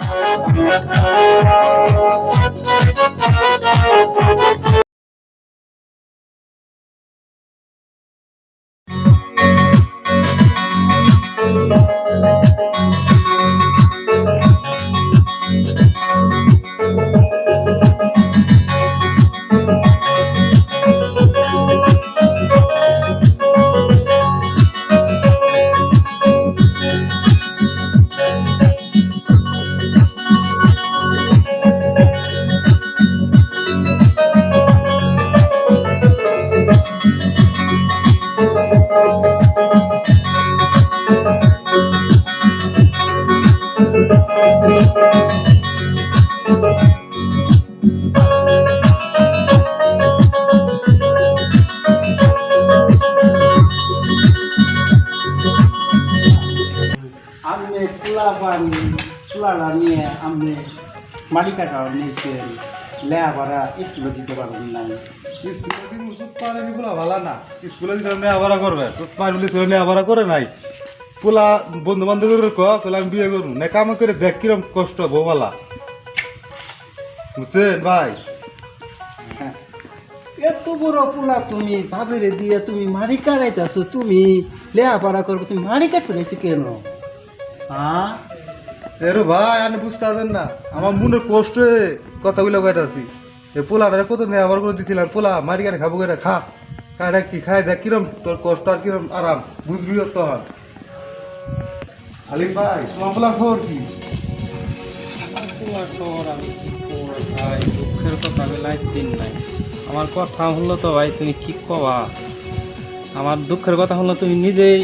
Oh, oh, oh, আপনি পোলা পানি পোলাটা নিয়ে আপনি মাটি কাটা নিয়েছেন লেয়া ভাড়া স্কুলে দিতে পারবেন না। স্কুলে দিন ওষুধ পারে এগুলো ভালো না। স্কুলে দিন নেওয়া আবারা করবে। তোর পার বলে ছেলে নেওয়া করে নাই। পোলা বন্ধু বান্ধবের ক কলে আমি বিয়ে করব। না কাম করে দেখ কিরম কষ্ট বৌবালা বুঝছেন ভাই? হ্যাঁ। এত বড় পোলা তুমি ভাবেরে দিয়ে তুমি মারি কাটাইতেছো তুমি। লেয়া ভাড়া করব তুমি মারি কাট ফেলেছি কেন? হ্যাঁ? এরো ভাই আমি বুঝতে পারেন না। আমার মনের কষ্ট কথাগুলো কইতাছি। এ পোলাটা কত নেওয়া আবার করে দিছিলাম। পোলা, মারি কানে খাব করে খা। দেখ কি খাই দেখ কিরম তোর কষ্ট আর কিরম আরাম। বুঝবি তখন আলিম ভাই, তোমার পোলার খবর কি? ভাই? দুঃখের কথা আমি লাইট দিন নাই। আমার কথা হলো তো ভাই, তুমি কি কবা? আমার দুঃখের কথা হলো তুমি নিজেই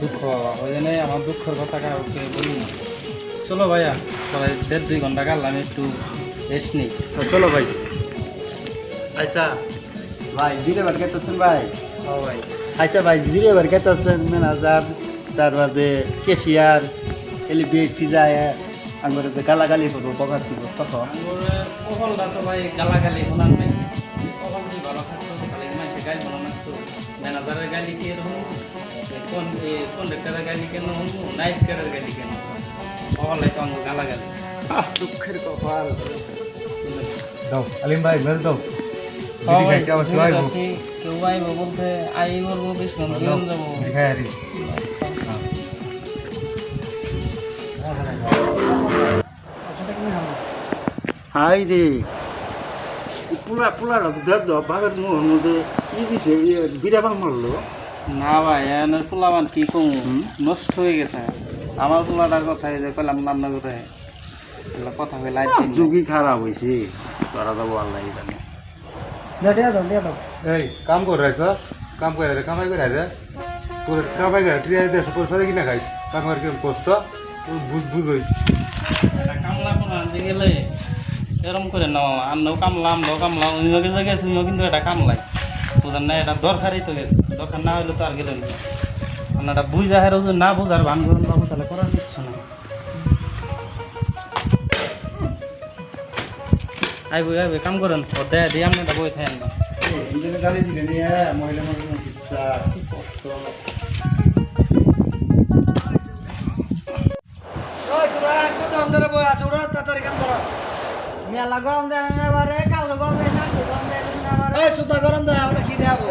দুঃখ পাবা। ওই জন্য আমার দুঃখের কথা কাউকে বলি না। চলো ভাইয়া সবাই দেড় দুই ঘণ্টা কাল আমি একটু রেস্ট নিই। চলো ভাই। আচ্ছা ভাই জিরে বার খেতেছেন ভাই? ও ভাই। আচ্ছা ভাই জিরে বার খেতেছেন ম্যানেজার তার বাদে কেশিয়ার এলি বিএটি যায় আমার যে গালাগালি করব বকার দিব তখন কহলটা তো ভাই গালাগালি শোনার নাই। কহল যদি ভালো থাকতো তাহলে মানুষের গালি শোনা লাগতো ম্যানেজারের গালি কে এরকম কোন কন্ডাক্টরের গালি কেন হব নাইট কেয়ারের গালি কেন? দুঃখের কপাল। দাও আলিম ভাই মেল দাও। কেউ আইব বলতে বেশ যাব। আরি হাই রে। পুলা পুলা বাঘের মুখের মধ্যে ই দিছে? বিরা বাং মারলো। না ভাই পোলাবান কি কমু? হুম? নষ্ট হয়ে গেছে। আমার পোলাটার কথা এই যে কইলাম রান্না করে কথা কই লাইট যুগই খারাপ হয়েছে করা যাব আল্লাহ জানে। এই কাম কর রাইছ কাম করে রে কামাই করে রে করে কামাই করে ট্রিয়া দে সপোজ ফেলে কিনা খাই কাম করে কিরম কষ্ট? বুঝ বুঝই এটা কামলা কোন আনতে গেলে এরম করে নাও। আন্নও কামলা আমরাও কামলা অন্য জায়গায় গেছে কিন্তু এটা কামলাই। বুঝার না এটা দরকারই তো গেছে দরকার না হইলে তো আর গেল না। এটা বুঝা হেরো যদি না বুঝার ভান করুন বাবু তাহলে করার কিচ্ছু না আইবো আইবো কাম করেন ও দেয় দিয়ে আপনি এটা বই থাকেন না মেলা গরম দেয় গরম দেয় গরম দেয় গরম আমরা কি দেবো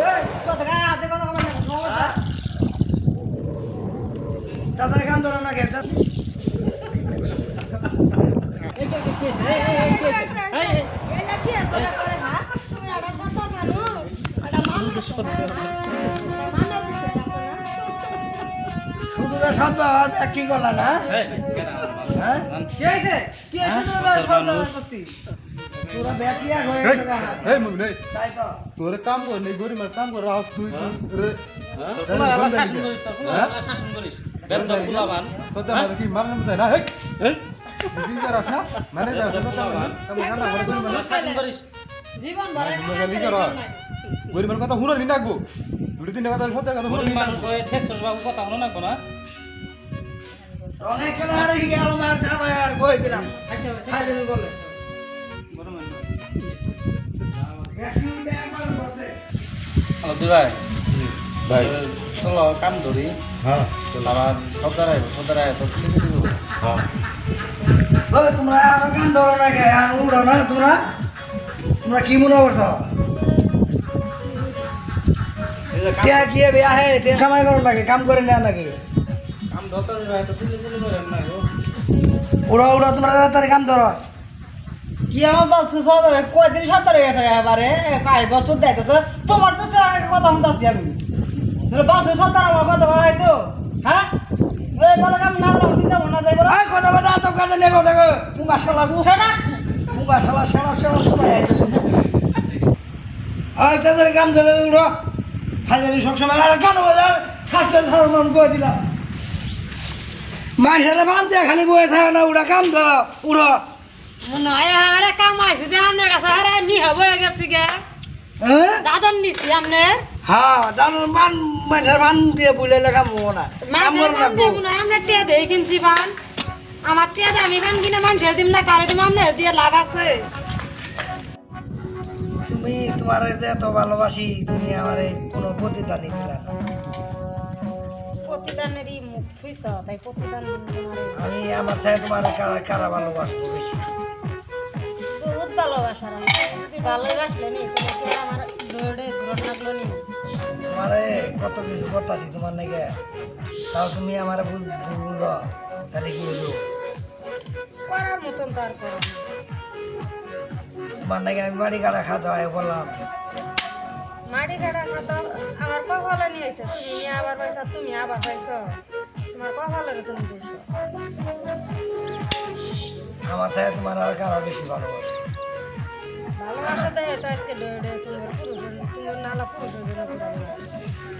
মাল? হ্যাঁ? জান? কি হইছে কি হ্যাঁ? তোর হয়ে কাম কর নেই কাম কর তুই রে। তোর পোলা আবার শাসন করিস, তোর পোলা আবার শাসন করিস। বেদ্য পোলাবান। কথা মানে কি মারলাম তাই না হেই মানে মানে। জীবন ভরে তোমরা খালি করো। গরিব কথা শুনো নি নাকবো দুই তিনটা কথা সত্যি কথা শুনো গরিব নি মানুষ হয়ে ঠেকছস বাবু, কথা হলো না কোনো? রঙে খেলা হারে গেল মার যাবে আর কই দিলাম আচ্ছা, আচ্ছা। খাই দেবে বলে গরম কাম ধরি হ্যাঁ আমার আইব আইব হ্যাঁ তোমরা আরও কান ধরো না কে আর উড়ো না তোমরা তোমরা কি মনে করছ টিয়া কি হবে আহে টিয়া কামাই করো নাকি কাম করে নেওয়া নাকি কাম ধরতে ভাই তো তুলে তুলে করেন না গো উড়ো উড়ো তোমরা তাড়াতাড়ি কাম ধরো কি আমার বলছো সদরে কয়দিন সদর হয়ে গেছে এবারে কাই বছর দেখতেছ তোমার তো কথা শুনতেছি আমি আমার কথা তো? হ্যাঁ? ওই বলে কাম না বলে দিতে না যাই বলো এই কথা বলা তো কাজে নেই কথা গো পুঙ্গা শালা সেটা? পুঙ্গা শালা শালা শালা শোনা যায় ওই তাদের কাম ধরে উড়ো। হাজারি সবসময় আর কেন বাজার স্বাস্থ্য ধর্ম করে দিলাম? মাইসারে বান্ধে খালি বয়ে থাকে না উড়া কাম ধরো উড়ো। যে কাছে গেছি গে। হ্যাঁ দাদন নিছি আপনার হ্যাঁ দাদুর মান মাইসার বান দিয়ে বুলে লেখা মো না কাম মাছের করে পান রাখব দেবো না আমরা টিয়া দিয়ে কিনছি পান আমার টিয়া দিয়ে আমি পান কিনে মানুষের দিম না কারও দিম আপনার দিয়ে লাভ আছে। তুমি তোমার যে এত ভালোবাসি তুমি আমার কোনো প্রতিদান দিলে না। প্রতিদানেরই মুখ থুইছ তাই প্রতিদান আমি আমার থেকে তোমার কারা কারা ভালোবাসবো বেশি? বহুত ভালোবাসার যদি ভালোবাসলে নি তুমি কি আমার ডোরে গ্রহণ লাগল নি। তোমারে কত কিছু করতাছি তোমার নাকি তাও তুমি আমার বুঝো তাহলে কি হইল করার মতন তো আর করো। তোমার নাকি আমি বাড়ি কাটা খাতে হয় বললাম। মাটি কাটা কত আমার কপালে নিয়ে আইছে। তুমি আবার পাইছো তুমি আবার পাইছো তোমার কপালে তুমি দিছো আমার থেকে তোমার আর কারা বেশি ভালোবাসে।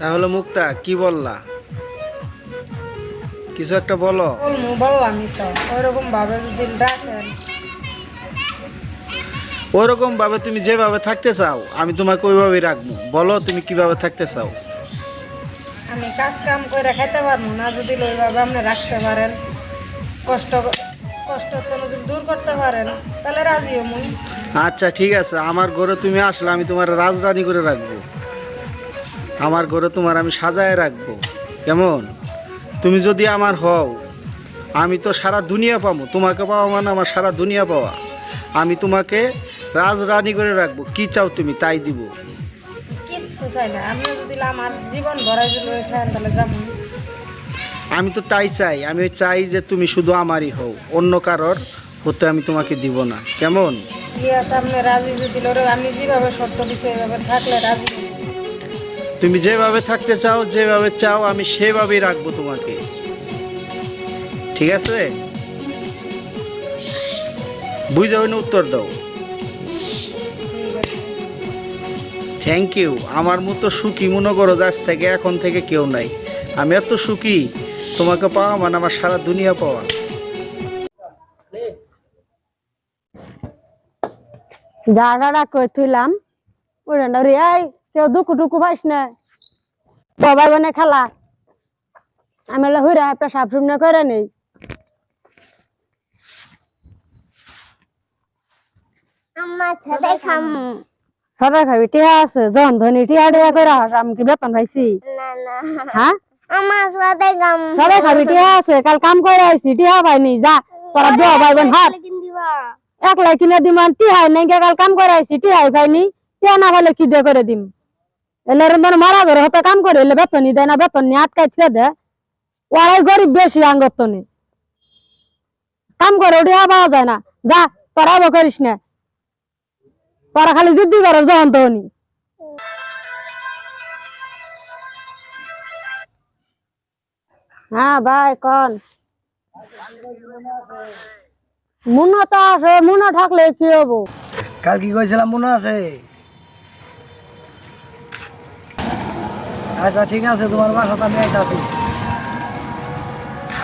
তাহলে মুক্তা কি বললা? কিছু একটা বলো। বললামই তো ওইরকম ভাবে যদি রাখেন ওরকম ভাবে তুমি যেভাবে থাকতে চাও আমি তোমাকে ওইভাবেই রাখব। বলো তুমি কীভাবে থাকতে চাও। আমি কাজ কাম করে খাইতে পারব না যদি ওইভাবে আপনি রাখতে পারেন। কষ্ট কষ্ট তো দূর করতে পারেন তাহলে রাজি মুই আচ্ছা ঠিক আছে। আমার ঘরে তুমি আসলে আমি তোমার রাজরানী করে রাখব। আমার ঘরে তোমার আমি সাজায় রাখব। কেমন? তুমি যদি আমার হও আমি তো সারা দুনিয়া পাবো। তোমাকে পাওয়া মানে আমার সারা দুনিয়া পাওয়া। আমি তোমাকে রাজরানী করে রাখব। কি চাও তুমি তাই দিব। কিচ্ছু চাই না। আপনি যদি আমার জীবন ভরাই দিল তাহলে যাব। আমি তো তাই চাই আমি চাই যে তুমি শুধু আমারই হও অন্য কারোর হতে আমি তোমাকে দিব না। কেমন। তুমি যেভাবে থাকতে চাও যেভাবে চাও আমি সেভাবেই রাখব তোমাকে। ঠিক আছে? বুঝে হইনি উত্তর দাও। থ্যাংক ইউ আমার মতো সুখী মনে করো আজ থেকে এখন থেকে কেউ নাই। আমি এত সুখী। তোমাকে পাওয়া মানে আমার সারা দুনিয়া পাওয়া। জায়গাটা কই থইলাম ওটা রে এই কেউ দুকু টুকু পাইস না। বাবার বনে খেলা। আমি হলো হুইরা একটা সাপ শুনে করে নেই। সবাই খাবি টিয়া আছে জন ধনী টিয়া টিয়া করে আমি কি বেতন পাইছি? হ্যাঁ? সবাই খাবি টিয়া আছে কাল কাম করে আইছি টিয়া পাইনি যা তোরা দোয়া পাইবেন হাত। একলাই কিনে দিম আর টিহাই নাই কাল কাম করে আইছি টিহাই পাইনি টিয়া না পাইলে কি দিয়ে করে দিম? এলে রন্দন মারা ঘরে হতে কাম করে এলে বেতনই দেয় না বেতন নিয়ে আটকাই ছেড়ে দে। ওরাই গরিব বেশি আঙ্গতনি কাম করে ওটিয়া পাওয়া যায় না। যা তোরা করিস না। তোরা খালি যুদ্ধি করে যখন তখনই হ্যাঁ ভাই কন। মুনা তো আছে মুনা থাকলে কি হব? কাল কি কইছিলাম মনে আছে? আচ্ছা ঠিক আছে তোমার বাসাতে আমি আইতাছি।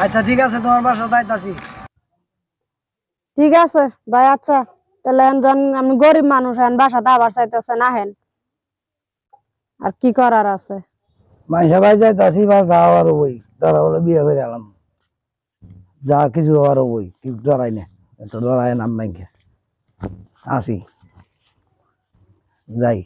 আচ্ছা ঠিক আছে তোমার বাসাতে আইতাছি। ঠিক আছে ভাই আচ্ছা। তাহলে একজন আপনি গরিব মানুষ হেন বাসাতে আবার চাইতেছেন আহেন আর কি করার আছে? মাইসা ভাই যাইতাছি বা যাওয়ার বই ধরা বলে বিয়ে করে এলাম যা কিছু হওয়ার বই কিছু ডরাই না এত ডরাই নাম ব্যাংকে আসি। যাই।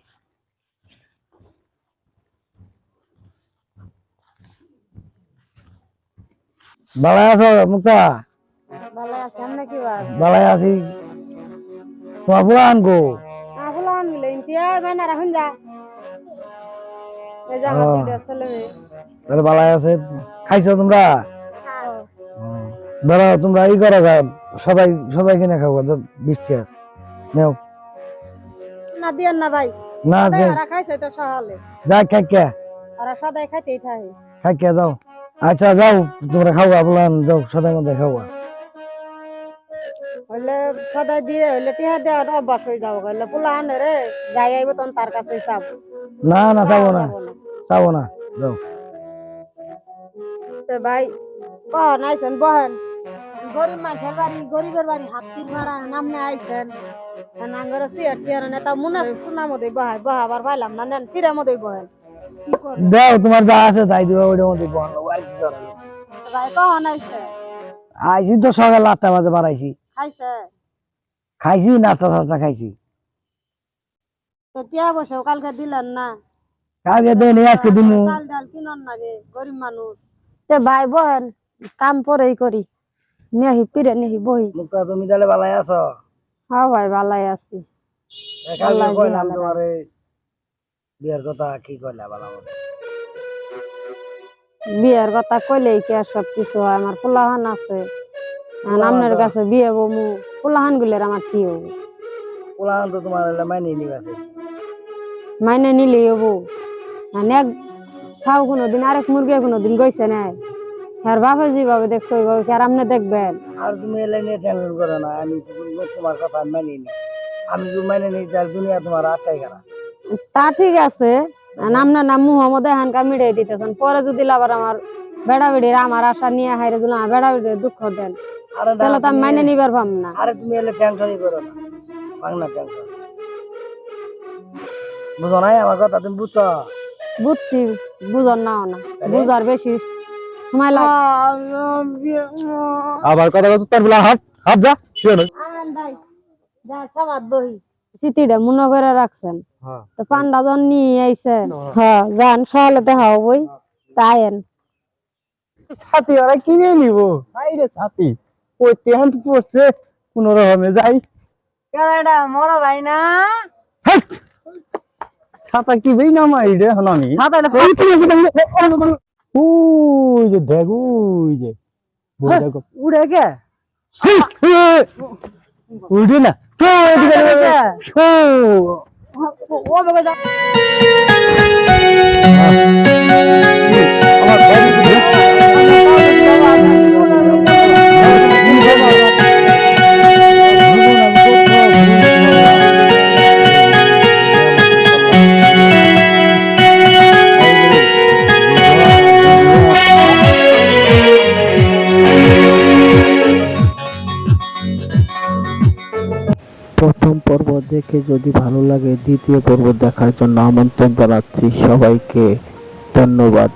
বাবা আছো মুক্তা? ভালো আছে তোমার পুরান গো আগুলো আনলে ইন্তিয়া মানে রাখুন যা তাহলে বালাই আছে খাইছো তোমরা? ধরো তোমরা ই করো সবাই সবাই কিনে আর নেও। না দিয়েন না ভাই। না সদাই খাইছে তো সকালে। যা খাই কে ওরা সদাই খাইতেই থাকে। খাই কে যাও। আচ্ছা যাও তোমরা খাওয়া বলান যাও সদাই মধ্যে খাওয়া হইলে সদাই দিয়ে হইলে টিহা দেওয়ার অভ্যাস হয়ে যাব। হইলে পোলা আনে রে যাই আইব তখন তার কাছে চাব। না না যাব না। যাব না। যাও। তো ভাই বহন আইছেন? বহেন। গরিব মানুষের বাড়ি গরিবের বাড়ি হাতির ভাড়া নামনে আইছেন। নাঙ্গর সিয়ার টিয়ার নেতা মুনা পুনা মধ্যে বহায় বহাবার পাইলাম না নেন ফিরে মধ্যে বহেন। দাও তোমার যা আছে তাই দিবা ওইটার মধ্যে বহান। আর কি করার? ভাই বহন আইছে আইছি তো সকাল আটটা বাজে বাড়াইছি। খাইছে খাইছি নাস্তা টাস্তা খাইছি। তো টিয়া বসেও কালকে দিলেন না। কালকে দেয়নি আজকে দিমু। চাল ডাল কিনন না রে গরিব মানুষ। তে ভাই বহেন কাম পরেই করি। নেহি পিরে নেহি মুক্তা তুমি তাহলে বালাই আছো? হ্যাঁ ভাই ভালাই আছি। কালকে কইলাম তোমার বিয়ের কথা কি কইলা মতো বিয়ের কথা কইলেই কি আর সব কিছু হয়? আমার পোলাহান আছে। আপনার কাছে বিয়ে বমু। পোলাহান গুলের আমার কি হব? পোলান তো তোমার মাইনে নিবাছে মাইনে নিলেই হব। মানে এক ছাও কোনোদিন আরেক মুরগি কোনো দিন গইছে নাই আর বাপে যেভাবে দেখছ ওইভাবে কি আর আপনি দেখবেন? আর তুমি এলে নিয়ে টেনশন করো না আমি তোমার কথা মানি নি। আমি যদি মাইনে নিই তার দুনিয়া তোমার আটকাই গেলা। তা ঠিক আছে। আপনার নাম মুহাম্মদ হানকা মিড়াই দিতেছেন। পরে যদি আবার আমার বেড়া বেড়ির আমার আশা নিয়ে হাইরে যদি বেড়া বেড়ির দুঃখ দেন আরে তাহলে তো আমি মাইনে নিবার পাম না। আরে তুমি এলে টেনশনই করো না। বাংলা টেনশন। বুঝো নাই আমার কথা তুমি বুঝছ? বুঝছি বুঝন নাও না। বুঝার বেশি সময় লাগে। আবার কথা কথা তোর বলা হাত হাত যা শুয়ে না ভাই যা সবাদ বহি। চিঠিটা মনে করে রাখছেন? হ্যাঁ। তো পান্ডা জন নিয়ে আইছেন হ্যাঁ যান সকালে দেখা হবই তাইন সাথী ওরা কিনে নিব। ভাই রে সাথী ওই তেহান পড়ছে কোন রকমে যাই। কেডা মরো ভাই না? ছাতা কি বেই না মাই রে হন আমি ছাতাটা ওই যে দেখ ওই যে বই দেখো উড়ে গে উড়ে না তো এদিকে ও ও বগে পর্ব যদি ভালো লাগে দ্বিতীয় পর্ব দেখার জন্য আমন্ত্রণ জানাচ্ছি সবাইকে ধন্যবাদ।